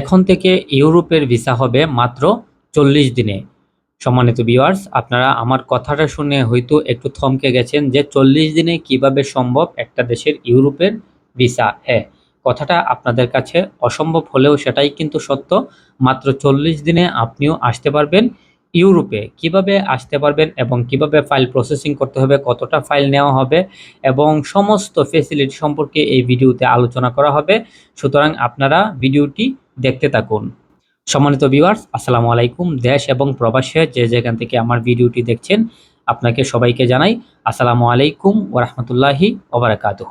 এখন থেকে ইউরোপের ভিসা হবে মাত্র চল্লিশ দিনে। সম্মানিত ভিউয়ার্স আপনারা আমার কথাটা শুনে হয়তো একটু থমকে গেছেন যে চল্লিশ দিনে কীভাবে সম্ভব একটা দেশের ইউরোপের ভিসা? হ্যাঁ কথাটা আপনাদের কাছে অসম্ভব হলেও সেটাই কিন্তু সত্য। মাত্র চল্লিশ দিনে আপনিও আসতে পারবেন। ইউরোপে কীভাবে আসতে পারবেন এবং কীভাবে ফাইল প্রসেসিং করতে হবে, কতটা ফাইল নেওয়া হবে এবং সমস্ত ফেসিলিটি সম্পর্কে এই ভিডিওতে আলোচনা করা হবে। সুতরাং আপনারা ভিডিওটি দেখতে থাকুন। সম্মানিত ভিউয়ার্স আসসালামু আলাইকুম। দেশ এবং প্রবাসে যে যেখান থেকে আমার ভিডিওটি দেখছেন, আপনাকে সবাইকে জানাই আসসালামু আলাইকুম ওরহমতুল্লাহি ওবরাকাতুহ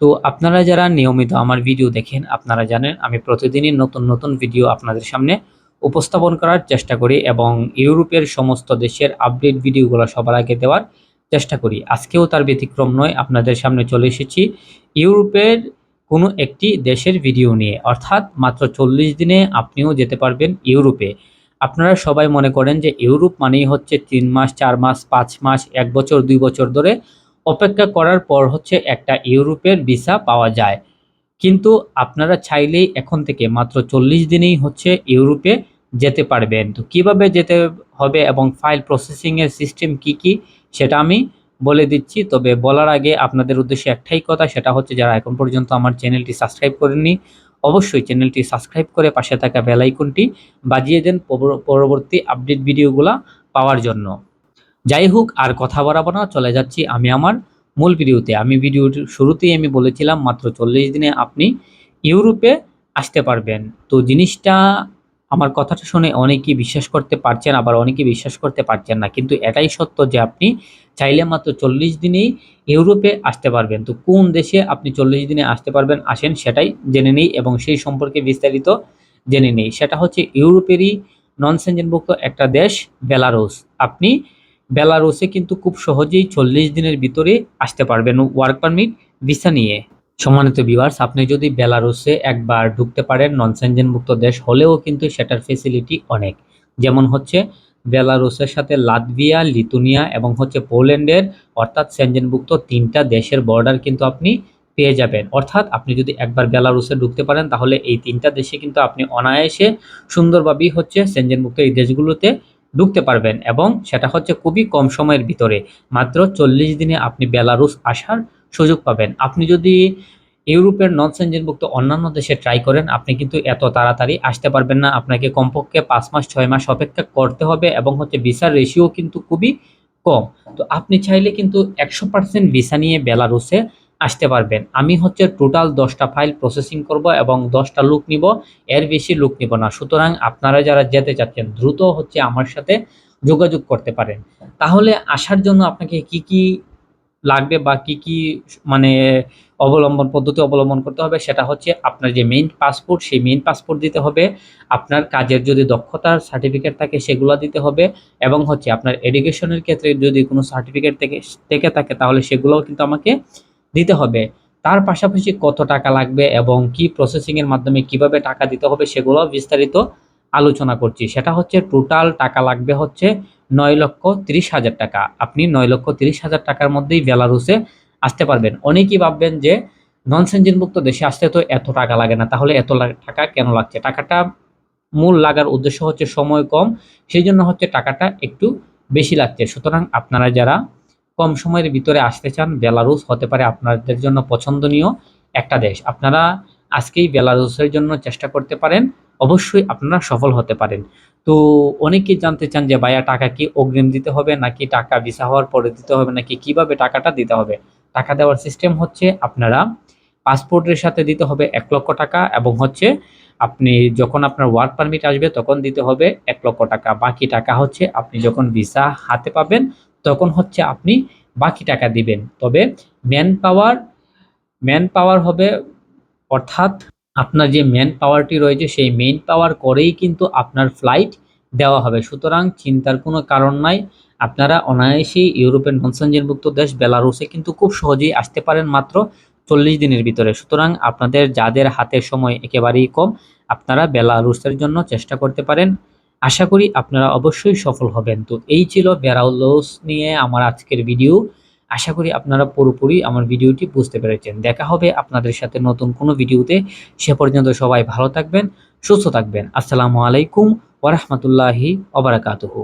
তো আপনারা যারা নিয়মিত আমার ভিডিও দেখেন, আপনারা জানেন আমি প্রতিদিনই নতুন নতুন ভিডিও আপনাদের সামনে উপস্থাপন করার চেষ্টা করি এবং ইউরোপের সমস্ত দেশের আপডেট ভিডিওগুলো সবার আগে দেওয়ার চেষ্টা করি। আজকেও তার ব্যতিক্রম নয়, আপনাদের সামনে চলে এসেছি ইউরোপের কোনো একটি দেশের ভিডিও নিয়ে। অর্থাৎ মাত্র চল্লিশ দিনে আপনিও যেতে পারবেন ইউরোপে। আপনারা সবাই মনে করেন যে ইউরোপ মানেই হচ্ছে তিন মাস, চার মাস, পাঁচ মাস, এক বছর, দুই বছর ধরে অপেক্ষা করার পর হচ্ছে একটা ইউরোপের ভিসা পাওয়া যায়। কিন্তু আপনারা চাইলেই এখন থেকে মাত্র চল্লিশ দিনেই হচ্ছে ইউরোপে যেতে পারবেন। তো কীভাবে যেতে হবে এবং ফাইল প্রসেসিংয়ের সিস্টেম কি কি, সেটা আমি বলে দিচ্ছি। তবে বলার আগে আপনাদের উদ্দেশ্যে একটাই কথা, সেটা হচ্ছে যারা এখন পর্যন্ত আমার চ্যানেলটি সাবস্ক্রাইব করেননি, অবশ্যই চ্যানেলটি সাবস্ক্রাইব করে পাশে থাকা বেল আইকনটি বাজিয়ে দেন পর- পরবর্তী আপডেট ভিডিওগুলো পাওয়ার জন্য। যাই হোক, আর কথা বাড়াবো না, চলে যাচ্ছি আমি আমার মূল ভিডিওতে। আমি ভিডিওর শুরুতেই আমি বলেছিলাম, মাত্র চল্লিশ দিনে আপনি ইউরোপে আসতে পারবেন। তো জিনিসটা আমার কথাটা শুনে অনেকেই বিশ্বাস করতে পারছেন, আবার অনেকেই বিশ্বাস করতে পারছেন না। কিন্তু এটাই সত্য যে আপনি চাইলে মাত্র চল্লিশ দিনেই ইউরোপে আসতে পারবেন। তো কোন দেশে আপনি চল্লিশ দিনে আসতে পারবেন, আসেন সেটাই জেনে নেই এবং সেই সম্পর্কে বিস্তারিত জেনে নেই। সেটা হচ্ছে ইউরোপেরই নন সেঞ্জনভুক্ত একটা দেশ বেলারুস আপনি বেলারুসে কিন্তু খুব সহজেই চল্লিশ দিনের ভিতরে আসতে পারবেন। ওয়ার্ক পারমিট ভিসা নিয়ে। সম্মানিত ভিউয়ার্স আপনি যদি বেলারুসে একবার ঢুকতে পারেন নন সেঞ্জনভুক্ত দেশ হলেও কিন্তু সেটার ফেসিলিটি অনেক। যেমন হচ্ছে বেলারুসের সাথে লাতভিয়া, লিথুনিয়া এবং হচ্ছে পোল্যান্ডের, অর্থাৎ সেঞ্জনভুক্ত তিনটা দেশের বর্ডার কিন্তু আপনি পেয়ে যাবেন। অর্থাৎ আপনি যদি একবার বেলারুসে ঢুকতে পারেন, তাহলে এই তিনটা দেশে কিন্তু আপনি অনায়াসে সুন্দরভাবেই হচ্ছে সেঞ্জনভুক্ত এই দেশগুলোতে ঢুকতে পারবেন এবং সেটা হচ্ছে খুবই কম সময়ের ভিতরে। মাত্র চল্লিশ দিনে আপনি বেলারুস আসার সুযোগ পাবেন। আপনি যদি ইউরোপের নন সেঞ্জনভুক্ত অন্যান্য দেশে ট্রাই করেন, আপনি কিন্তু এত তাড়াতাড়ি আসতে পারবেন না। আপনাকে কমপক্ষে পাঁচ মাস, ছয় মাস অপেক্ষা করতে হবে এবং হচ্ছে ভিসার রেশিও কিন্তু খুবই কম। তো আপনি চাইলে কিন্তু একশো পার্সেন্ট ভিসা নিয়ে বেলারুসে আসতে পারবেন। আমি হচ্ছে টোটাল দশটা ফাইল প্রসেসিং করব এবং দশটা লুক নিব। এর বেশি লুক নিব না। সুতরাং আপনারা যারা যেতে চাচ্ছেন, দ্রুত হচ্ছে আমার সাথে যোগাযোগ করতে পারেন। তাহলে আসার জন্য আপনাকে কি কি লাগবে বা কি কি মানে অবলম্বন, পদ্ধতি অবলম্বন করতে হবে সেটা হচ্ছে আপনার যে মেইন পাসপোর্ট সেই মেইন পাসপোর্ট দিতে হবে। আপনার কাজের যদি দক্ষতার সার্টিফিকেট থাকে সেগুলো দিতে হবে এবং হচ্ছে আপনার এডুকেশনের ক্ষেত্রে যদি কোনো সার্টিফিকেট থেকে থেকে থাকে তাহলে সেগুলোও কিন্তু আমাকে দিতে হবে। তার পাশাপাশি কত টাকা লাগবে এবং কি প্রসেসিংয়ের মাধ্যমে কীভাবে টাকা দিতে হবে সেগুলো বিস্তারিত আলোচনা করছি। সেটা হচ্ছে টোটাল টাকা লাগবে হচ্ছে নয় লক্ষ তিরিশ হাজার টাকা। আপনি নয় লক্ষ তিরিশ হাজার টাকার মধ্যেই বেলারুসে আসতে পারবেন। অনেকেই ভাববেন যে নন সেঞ্জিনভুক্ত দেশে আসতে তো এত টাকা লাগে না, তাহলে এত টাকা কেন লাগছে? টাকাটা মূল লাগার উদ্দেশ্য হচ্ছে সময় কম সেই জন্য হচ্ছে টাকাটা একটু বেশি লাগছে। সুতরাং আপনারা যারা কম সময়ের ভিতরে আসতে চান, বেলারুস হতে পারে আপনাদের জন্য পছন্দনীয় একটা দেশ। আপনারা আজকেই বেলারুসের জন্য চেষ্টা করতে পারেন, অবশ্যই আপনারা সফল হতে পারেন। তো অনেকেই জানতে চান যে ভাইয়া টাকা কি অগ্রিম দিতে হবে? নাকি টাকা ভিসা হওয়ার পরে দিতে হবে? নাকি কীভাবে টাকাটা দিতে হবে? টাকা দেওয়ার সিস্টেম হচ্ছে আপনারা পাসপোর্টের সাথে দিতে হবে এক লক্ষ টাকা এবং হচ্ছে আপনি যখন আপনার ওয়ার্ক পারমিট আসবে তখন দিতে হবে এক লক্ষ টাকা। বাকি টাকা হচ্ছে আপনি যখন ভিসা হাতে পাবেন তখন হচ্ছে আপনি বাকি টাকা দিবেন। তবে ম্যান পাওয়ার ম্যান পাওয়ার হবে অর্থাৎ আপনার যে ম্যান পাওয়ারটি রয়েছে, সেই মেইন পাওয়ার করেই কিন্তু আপনার ফ্লাইট দেওয়া হবে। সুতরাং চিন্তার কোনো কারণ নাই। আপনারা অনায়াসেই ইউরোপের ননসেঞ্জনভুক্ত দেশ বেলারুসে কিন্তু খুব সহজেই আসতে পারেন মাত্র চল্লিশ দিনের ভিতরে। সুতরাং আপনাদের যাদের হাতে সময় একেবারেই কম, আপনারা বেলারুসের জন্য চেষ্টা করতে পারেন। আশা করি আপনারা অবশ্যই সফল হবেন। তো এই ছিল বেলারুস নিয়ে আমার আজকের ভিডিও আশা করি আপনারা পুরোপুরি আমার ভিডিওটি বুঝতে পেরেছেন। দেখা হবে আপনাদের সাথে নতুন কোনো ভিডিওতে। সে পর্যন্ত সবাই ভালো থাকবেন, সুস্থ থাকবেন। আসসালামু আলাইকুম ওরহমতুল্লাহি ওবরাকাতুহু